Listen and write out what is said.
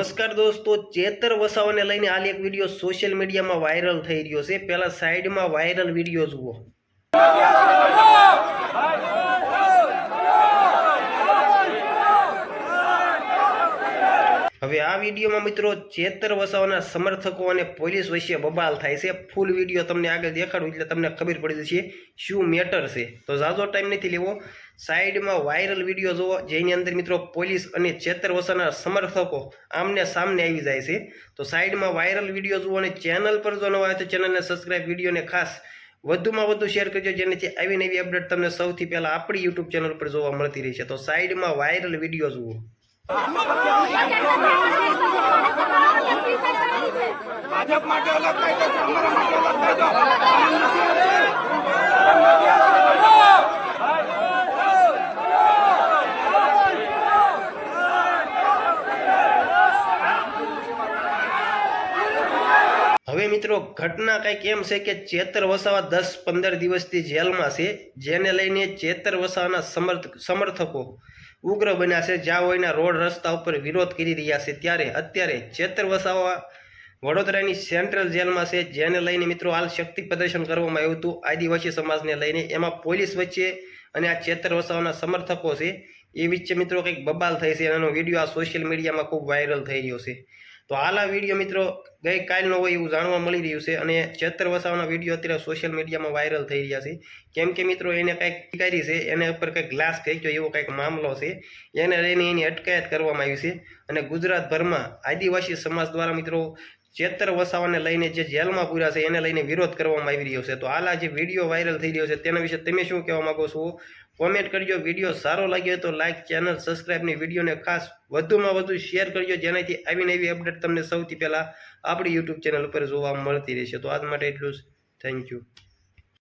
નમસ્કાર દોસ્તો, ચેતર વસાવાને લઈને હાલ એક વીડિયો સોશિયલ મીડિયામાં વાયરલ થઈ રહ્યો છે. પહેલા સાઈડમાં વાયરલ વીડિયો જુઓ. આ વિડીયોમાં મિત્રો ચેતર વસાવાના સમર્થકો અને પોલીસ વચ્ચે બબાલ થાય છે. ફૂલ વીડિયો તમને આગળ દેખાડું એટલે તમને ખબર પડી જશે શું મેટર છે. તો ઝાઝો ટાઈમ નથી લેવો. સાઈડમાં વાયરલ વીડિયો જુઓ, જેની અંદર મિત્રો પોલીસ અને ચેતર વસાના સમર્થકો આમને સામને આવી જાય છે. તો સાઈડમાં વાયરલ વીડિયો જુઓ અને ચેનલ પર જો નવા તો ચેનલને સબસ્ક્રાઇબ વિડીયોને ખાસ વધુમાં વધુ શેર કરજો, જેનાથી આવી નવી અપડેટ તમને સૌથી પહેલાં આપણી યુટ્યુબ ચેનલ પર જોવા મળતી રહી છે. તો સાઈડમાં વાયરલ વીડિયો જુઓ. ભાજપ માટે અલગ થઈ જશે, અમારા માટે અલગ થઈ જાઓ હવે મિત્રો, ઘટના કંઈક એમ છે કે ચેતર વસાવા દસ પંદર દિવસથી જેલમાં છે, જેને લઈને ચેતર વસાવાના સમર્થ સમર્થકો ઉગ્ર બન્યા છે. જ્યાં હોયના રોડ રસ્તા ઉપર વિરોધ કરી રહ્યા છે. ત્યારે અત્યારે ચેતર વસાવા વડોદરાની સેન્ટ્રલ જેલમાં છે. જેને લઈને મિત્રો હાલ શક્તિ પ્રદર્શન કરવામાં આવ્યું હતું. આદિવાસી સમાજને લઈને એમાં પોલીસ વચ્ચે અને આ ચેતર વસાવાના સમર્થકો છે. એ વચ્ચે મિત્રો કંઈક બબાલ થઈ છે. એનો વીડિયો આ સોશિયલ મીડિયામાં ખૂબ વાયરલ થઈ રહ્યો છે. તો હાલ વીડિયો મિત્રો ગઈકાલનો હોય એવું જાણવા મળી રહ્યું છે અને ચેતર વસાવાના વીડિયો અત્યારે સોશિયલ મીડિયામાં વાયરલ થઈ રહ્યા છે. કેમ કે મિત્રો એને કંઈક કરી છે, એના ઉપર કંઈક ગ્લાસ ફેંક્યો એવો કંઈક મામલો છે. એને લઈને એની અટકાયત કરવામાં આવી છે અને ગુજરાતભરમાં આદિવાસી સમાજ દ્વારા મિત્રો ચેતર વસાવાને લઈને જે જેલમાં પૂર્યા છે, એને લઈને વિરોધ કરવામાં આવી રહ્યો છે. તો હાલ જે વીડિયો વાયરલ થઈ રહ્યો છે, તેના વિશે તમે શું કહેવા માંગો છો? કોમેન્ટ કરજો વીડિયો સારો લાગ્યો તો લાઇક ચેનલ સબસ્ક્રાઇબની વિડીયોને ખાસ વધુમાં વધુ શેર કરજો, જેનાથી આવી નવી અપડેટ તમને સૌથી પહેલાં આપણી યુટ્યુબ ચેનલ ઉપર જોવા મળતી રહેશે. તો આજ માટે એટલું જ. Thank you